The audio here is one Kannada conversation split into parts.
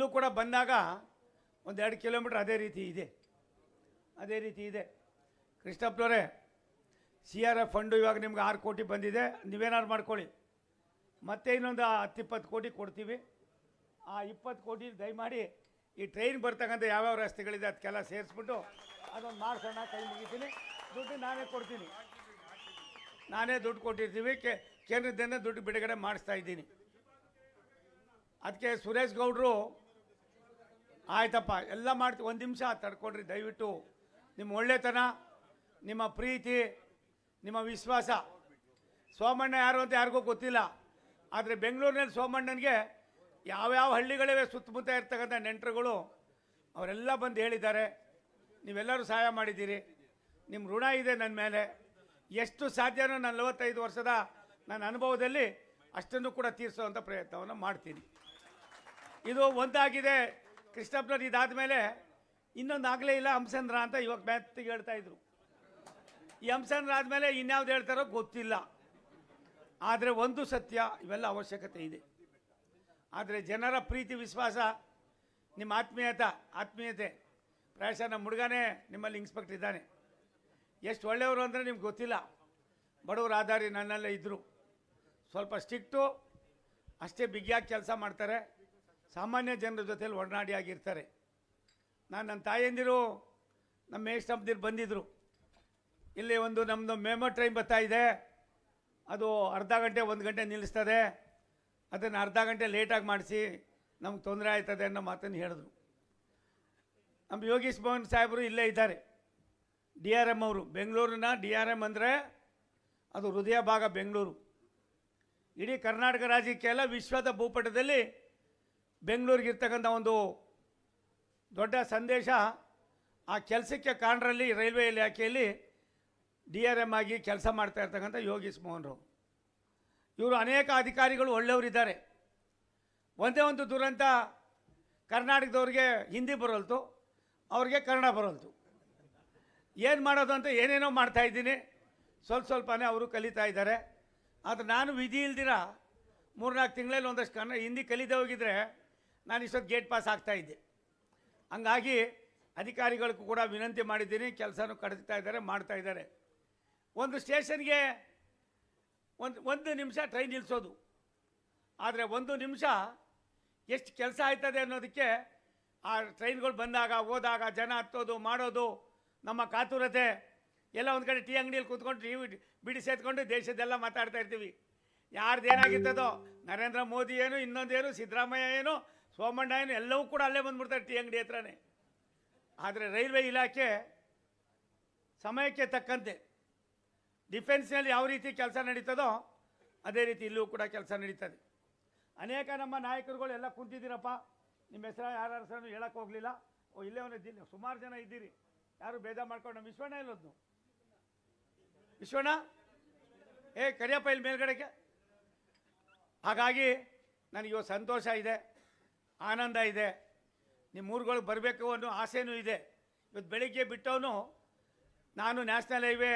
ಇಲ್ಲೂ ಕೂಡ ಬಂದಾಗ ಒಂದು ಎರಡು ಕಿಲೋಮೀಟ್ರ್ ಅದೇ ರೀತಿ ಇದೆ. ಅದೇ ರೀತಿ ಇದೆ. ಕೃಷ್ಣಪ್ಪನವರೇ ಸಿ ಆರ್ ಎಫ್ ಫಂಡು ಇವಾಗ ನಿಮ್ಗೆ ಆರು ಕೋಟಿ ಬಂದಿದೆ. ನೀವೇನಾದ್ರು ಮಾಡ್ಕೊಳ್ಳಿ. ಮತ್ತೆ ಇನ್ನೊಂದು ಹತ್ತಿಪ್ಪತ್ತು ಕೋಟಿ ಕೊಡ್ತೀವಿ. ಆ ಇಪ್ಪತ್ತು ಕೋಟಿ ದಯಮಾಡಿ ಈ ಟ್ರೈನ್ ಬರ್ತಕ್ಕಂಥ ಯಾವ್ಯಾವ ರಸ್ತೆಗಳಿದೆ ಅದಕ್ಕೆಲ್ಲ ಸೇರಿಸ್ಬಿಟ್ಟು ಅದೊಂದು ಮಾಡ್ಸೋಣ, ಕೈ ಮುಗಿತೀನಿ. ದುಡ್ಡು ನಾನೇ ಕೊಡ್ತೀನಿ. ನಾನೇ ದುಡ್ಡು ಕೊಟ್ಟಿರ್ತೀವಿ. ಕೆ, ಕೇಂದ್ರದಿಂದ ದುಡ್ಡು ಬಿಡುಗಡೆ ಮಾಡಿಸ್ತಾ ಇದ್ದೀನಿ. ಅದಕ್ಕೆ ಸುರೇಶ್ ಗೌಡರು ಆಯ್ತಪ್ಪ, ಎಲ್ಲ ಮಾಡ್ತೀವಿ ಒಂದು ನಿಮಿಷ ತಡ್ಕೊಡ್ರಿ ದಯವಿಟ್ಟು. ನಿಮ್ಮ ಒಳ್ಳೆತನ, ನಿಮ್ಮ ಪ್ರೀತಿ, ನಿಮ್ಮ ವಿಶ್ವಾಸ. ಸೋಮಣ್ಣ ಯಾರು ಅಂತ ಯಾರಿಗೂ ಗೊತ್ತಿಲ್ಲ. ಆದರೆ ಬೆಂಗಳೂರಿನಲ್ಲಿ ಸೋಮಣ್ಣನಿಗೆ ಯಾವ್ಯಾವ ಹಳ್ಳಿಗಳಿವೆ ಸುತ್ತಮುತ್ತ ಇರ್ತಕ್ಕಂಥ ನೆಂಟರುಗಳು, ಅವರೆಲ್ಲ ಬಂದು ಹೇಳಿದ್ದಾರೆ, ನೀವೆಲ್ಲರೂ ಸಹಾಯ ಮಾಡಿದ್ದೀರಿ. ನಿಮ್ಮ ಋಣ ಇದೆ ನನ್ನ ಮೇಲೆ. ಎಷ್ಟು ಸಾಧ್ಯನೋ ನನ್ನ ನಲವತ್ತೈದು ವರ್ಷದ ನನ್ನ ಅನುಭವದಲ್ಲಿ ಅಷ್ಟನ್ನು ಕೂಡ ತೀರಿಸುವಂಥ ಪ್ರಯತ್ನವನ್ನು ಮಾಡ್ತೀನಿ. ಇದು ಒಂದಾಗಿದೆ. ಕೃಷ್ಣಪ್ಪನವ್ರು ಇದಾದ ಮೇಲೆ ಇನ್ನೊಂದು ಆಗಲೇ ಇಲ್ಲ ಹಂಸಂದ್ರ ಅಂತ ಇವಾಗ ಬೆತ್ತಿಗೆ ಹೇಳ್ತಾ ಇದ್ರು. ಈ ಹಂಸಂದ್ರ ಆದಮೇಲೆ ಇನ್ಯಾವ್ದು ಹೇಳ್ತಾರೋ ಗೊತ್ತಿಲ್ಲ. ಆದರೆ ಒಂದು ಸತ್ಯ, ಇವೆಲ್ಲ ಅವಶ್ಯಕತೆ ಇದೆ. ಆದರೆ ಜನರ ಪ್ರೀತಿ, ವಿಶ್ವಾಸ, ನಿಮ್ಮ ಆತ್ಮೀಯತ, ಆತ್ಮೀಯತೆ. ಪ್ರಾಯಶಃ ನಮ್ಮ ಹುಡುಗನೇ ನಿಮ್ಮಲ್ಲಿ ಇನ್ಸ್ಪೆಕ್ಟರ್ ಇದ್ದಾನೆ. ಎಷ್ಟು ಒಳ್ಳೆಯವರು ಅಂದರೆ ನಿಮ್ಗೆ ಗೊತ್ತಿಲ್ಲ. ಬಡವರು ಆಧಾರಿ ನನ್ನಲ್ಲೇ ಇದ್ದರು ಸ್ವಲ್ಪ ಸ್ಟಿಕ್ಟು ಅಷ್ಟೇ ಬಿಗಿಯಾಗಿ ಕೆಲಸ ಮಾಡ್ತಾರೆ. ಸಾಮಾನ್ಯ ಜನರ ಜೊತೆಯಲ್ಲಿ ಒಡನಾಡಿ ಆಗಿರ್ತಾರೆ. ನಾನು ನನ್ನ ತಾಯಂದಿರು ನಮ್ಮ ಮೇಷ್ಟಂಪ್ದಿರು ಬಂದಿದ್ದರು ಇಲ್ಲಿ ಒಂದು ನಮ್ಮದು ಮೆಮೊ ಟ್ರೈನ್ ಬರ್ತಾ ಇದೆ. ಅದು ಅರ್ಧ ಗಂಟೆ, ಒಂದು ಗಂಟೆ ನಿಲ್ಲಿಸ್ತದೆ. ಅದನ್ನು ಅರ್ಧ ಗಂಟೆ ಲೇಟಾಗಿ ಮಾಡಿಸಿ ನಮ್ಗೆ ತೊಂದರೆ ಆಯ್ತದೆ ಅನ್ನೋ ಮಾತನ್ನು ಹೇಳಿದ್ರು. ನಮ್ಮ ಯೋಗೀಶ್ ಭವನ್ ಸಾಹೇಬರು ಇಲ್ಲೇ ಇದ್ದಾರೆ. ಡಿ ಆರ್ ಎಂ ಅವರು. ಬೆಂಗಳೂರಿನ ಡಿ ಆರ್ ಎಂ ಅಂದರೆ ಅದು ಹೃದಯ ಭಾಗ ಬೆಂಗಳೂರು. ಇಡೀ ಕರ್ನಾಟಕ ರಾಜ್ಯಕ್ಕೆಲ್ಲ ವಿಶ್ವದ ಭೂಪಟದಲ್ಲಿ ಬೆಂಗಳೂರಿಗಿರ್ತಕ್ಕಂಥ ಒಂದು ದೊಡ್ಡ ಸಂದೇಶ ಆ ಕೆಲಸಕ್ಕೆ ಕಾರಣರಲ್ಲಿ ರೈಲ್ವೆ ಇಲಾಖೆಯಲ್ಲಿ ಡಿ ಆರ್ ಎಂ ಆಗಿ ಕೆಲಸ ಮಾಡ್ತಾ ಇರ್ತಕ್ಕಂಥ ಯೋಗೀಶ್ ಮೋಹನ್ರು. ಇವರು ಅನೇಕ ಅಧಿಕಾರಿಗಳು ಒಳ್ಳೆಯವರಿದ್ದಾರೆ. ಒಂದೇ ಒಂದು ದುರಂತ ಕರ್ನಾಟಕದವ್ರಿಗೆ ಹಿಂದಿ ಬರೋಲ್ತು, ಅವ್ರಿಗೆ ಕನ್ನಡ ಬರೋಲ್ತು. ಏನು ಮಾಡೋದು ಅಂತ ಏನೇನೋ ಮಾಡ್ತಾಯಿದ್ದೀನಿ ಸ್ವಲ್ಪ ಸ್ವಲ್ಪನೇ ಅವರು ಕಲಿತಾ ಇದ್ದಾರೆ. ಆದರೆ ನಾನು ವಿಧಿ ಇಲ್ದಿರ ಮೂರ್ನಾಲ್ಕು ತಿಂಗಳಲ್ಲಿ ಒಂದಷ್ಟು ಕನ್ನಡ, ಹಿಂದಿ ಕಲಿದೇ ಹೋಗಿದ್ರೆ ನಾನು ಇಷ್ಟೊತ್ತು ಗೇಟ್ ಪಾಸ್ ಆಗ್ತಾ ಇದ್ದೆ. ಹಂಗಾಗಿ ಅಧಿಕಾರಿಗಳಿಗೂ ಕೂಡ ವಿನಂತಿ ಮಾಡಿದ್ದೀನಿ, ಕೆಲಸನೂ ಕಡಿಸ್ತಾ ಇದ್ದಾರೆ, ಮಾಡ್ತಾ ಇದ್ದಾರೆ. ಒಂದು ಸ್ಟೇಷನ್ಗೆ ಒಂದು ಒಂದು ನಿಮಿಷ ಟ್ರೈನ್ ನಿಲ್ಲಿಸೋದು ಆದರೆ ಒಂದು ನಿಮಿಷ ಎಷ್ಟು ಕೆಲಸ ಆಯ್ತದೆ ಅನ್ನೋದಕ್ಕೆ ಆ ಟ್ರೈನ್ಗಳು ಬಂದಾಗ, ಹೋದಾಗ, ಜನ ಹತ್ತೋದು, ಮಾಡೋದು, ನಮ್ಮ ಕಾತುರತೆ, ಎಲ್ಲ ಒಂದು ಕಡೆ ಟೀ ಅಂಗಡಿಯಲ್ಲಿ ಕೂತ್ಕೊಂಡು ಟೀ ಬಿಡಿ ಸೇತ್ಕೊಂಡು ದೇಶದೆಲ್ಲ ಮಾತಾಡ್ತಾ ಇರ್ತೀವಿ. ಯಾರ್ದು ಏನಾಗಿರ್ತದೋ ನರೇಂದ್ರ ಮೋದಿ ಏನು, ಇನ್ನೊಂದೇನು, ಸಿದ್ದರಾಮಯ್ಯ ಏನು ಸೋಮಣ್ಣ ಏನು ಎಲ್ಲವೂ ಕೂಡ ಅಲ್ಲೇ ಬಂದ್ಬಿಡ್ತಾರೆ ಟೀ ಅಂಗಡಿ ಹತ್ರನೇ. ಆದರೆ ರೈಲ್ವೆ ಇಲಾಖೆ ಸಮಯಕ್ಕೆ ತಕ್ಕಂತೆ ಡಿಫೆನ್ಸ್ನಲ್ಲಿ ಯಾವ ರೀತಿ ಕೆಲಸ ನಡೀತದೋ ಅದೇ ರೀತಿ ಇಲ್ಲೂ ಕೂಡ ಕೆಲಸ ನಡೀತದೆ. ಅನೇಕ ನಮ್ಮ ನಾಯಕರುಗಳು ಎಲ್ಲ ಕುಂತಿದ್ದೀರಪ್ಪ. ನಿಮ್ಮ ಹೆಸರು ಯಾರು ಹೆಸರನ್ನು ಹೇಳಕ್ಕೆ ಹೋಗಲಿಲ್ಲ. ಓ, ಇಲ್ಲೇ ಒಂದು ಇದ್ದೀನಿ ಸುಮಾರು ಜನ ಇದ್ದೀರಿ. ಯಾರು ಭೇದ ಮಾಡ್ಕೊಂಡು ನಮ್ಮ ವಿಶ್ವಣ್ಣ ಇಲ್ಲೋದ್ನು. ವಿಶ್ವಣ್ಣ? ಏ, ಕರಿಯಪ್ಪ ಇಲ್ಲಿ ಮೇಲ್ಗಡೆಗೆ. ಹಾಗಾಗಿ ನನಗೆ ಇವತ್ತು ಸಂತೋಷ ಇದೆ. ಆನಂದ ಇದೆ. ನಿಮ್ಮ ಊರುಗಳಿಗೆ ಬರಬೇಕು ಅನ್ನೋ ಆಸೆನೂ ಇದೆ. ಇವತ್ತು ಬೆಳಿಗ್ಗೆ ಬಿಟ್ಟವನು ನಾನು ನ್ಯಾಷನಲ್ ಹೈವೇ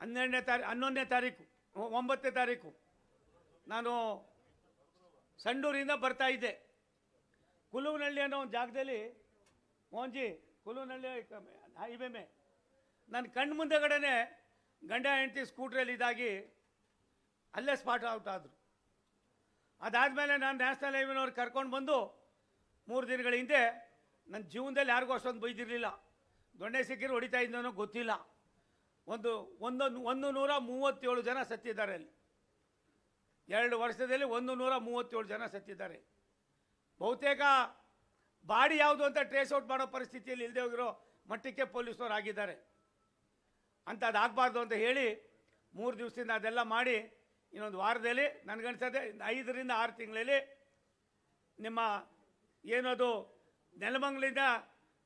ಹನ್ನೆರಡನೇ ತಾರೀ, ಹನ್ನೊಂದನೇ ತಾರೀಕು ಒಂಬತ್ತನೇ ತಾರೀಕು ನಾನು ಸಂಡೂರಿಂದ ಬರ್ತಾ ಇದ್ದೆ. ಕುಲುವನಹಳ್ಳಿ ಅನ್ನೋ ಒಂದು ಜಾಗದಲ್ಲಿ, ಮೋಹನ್ಜಿ, ಕುಲುವನಹಳ್ಳಿ ಹೈವೇ ಮೇ ನನ್ನ ಕಣ್ಣು ಮುಂದೆಗಡೆನೆ ಗಂಡ ಹೆಂಡತಿ ಸ್ಕೂಟ್ರಲ್ಲಿ ಇದಾಗಿ ಅಲ್ಲೇ ಸ್ಪಾಟ್ ಔಟ್ ಆದರು. ಅದಾದಮೇಲೆ ನಾನು ನ್ಯಾಷನಲ್ ಹೈವೇನವ್ರು ಕರ್ಕೊಂಡು ಬಂದು ಮೂರು ದಿನಗಳ ಹಿಂದೆ ನನ್ನ ಜೀವನದಲ್ಲಿ ಯಾರಿಗೂ ಅಷ್ಟೊಂದು ಬೈದಿರಲಿಲ್ಲ. ದೊಣ್ಣೆ ಸಿಕ್ಕಿರು ಹೊಡಿತಾ ಇದ್ದನೋ ಗೊತ್ತಿಲ್ಲ. ಒಂದು ಒಂದೊಂದು ಒಂದು ನೂರ ಮೂವತ್ತೇಳು ಜನ ಸತ್ತಿದ್ದಾರೆ ಅಲ್ಲಿ. ಎರಡು ವರ್ಷದಲ್ಲಿ ಒಂದು ನೂರ ಮೂವತ್ತೇಳು ಜನ ಸತ್ತಿದ್ದಾರೆ. ಬಹುತೇಕ ಬಾಡಿ ಯಾವುದು ಅಂತ ಟ್ರೇಸ್ ಔಟ್ ಮಾಡೋ ಪರಿಸ್ಥಿತಿಯಲ್ಲಿ ಇಲ್ಲದೆ ಹೋಗಿರೋ ಮಟ್ಟಕ್ಕೆ ಪೊಲೀಸರು ಆಗಿದ್ದಾರೆ. ಅಂತ ಅದಾಗಬಾರ್ದು ಅಂತ ಹೇಳಿ ಮೂರು ದಿವಸದಿಂದ ಅದೆಲ್ಲ ಮಾಡಿ ಇನ್ನೊಂದು ವಾರದಲ್ಲಿ ನನಗನ್ಸತ್ತೆ ಐದರಿಂದ ಆರು ತಿಂಗಳಲ್ಲಿ ನಿಮ್ಮ ಏನದು, ನೆಲಮಂಗಲಿಂದ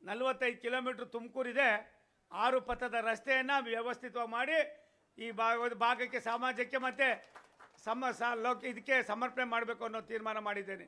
ನಲವತ್ತೈದು ಕಿಲೋಮೀಟ್ರ್ ತುಮಕೂರಿದೆ, ಆರು ಪಥದ ರಸ್ತೆಯನ್ನು ವ್ಯವಸ್ಥಿತವಾಗಿ ಮಾಡಿ ಈ ಭಾಗ ಭಾಗಕ್ಕೆ, ಸಮಾಜಕ್ಕೆ ಮತ್ತು ಸಮ ಸ ಲೋಕ ಇದಕ್ಕೆ ಸಮರ್ಪಣೆ ಮಾಡಬೇಕು ಅನ್ನೋ ತೀರ್ಮಾನ ಮಾಡಿದ್ದೇನೆ.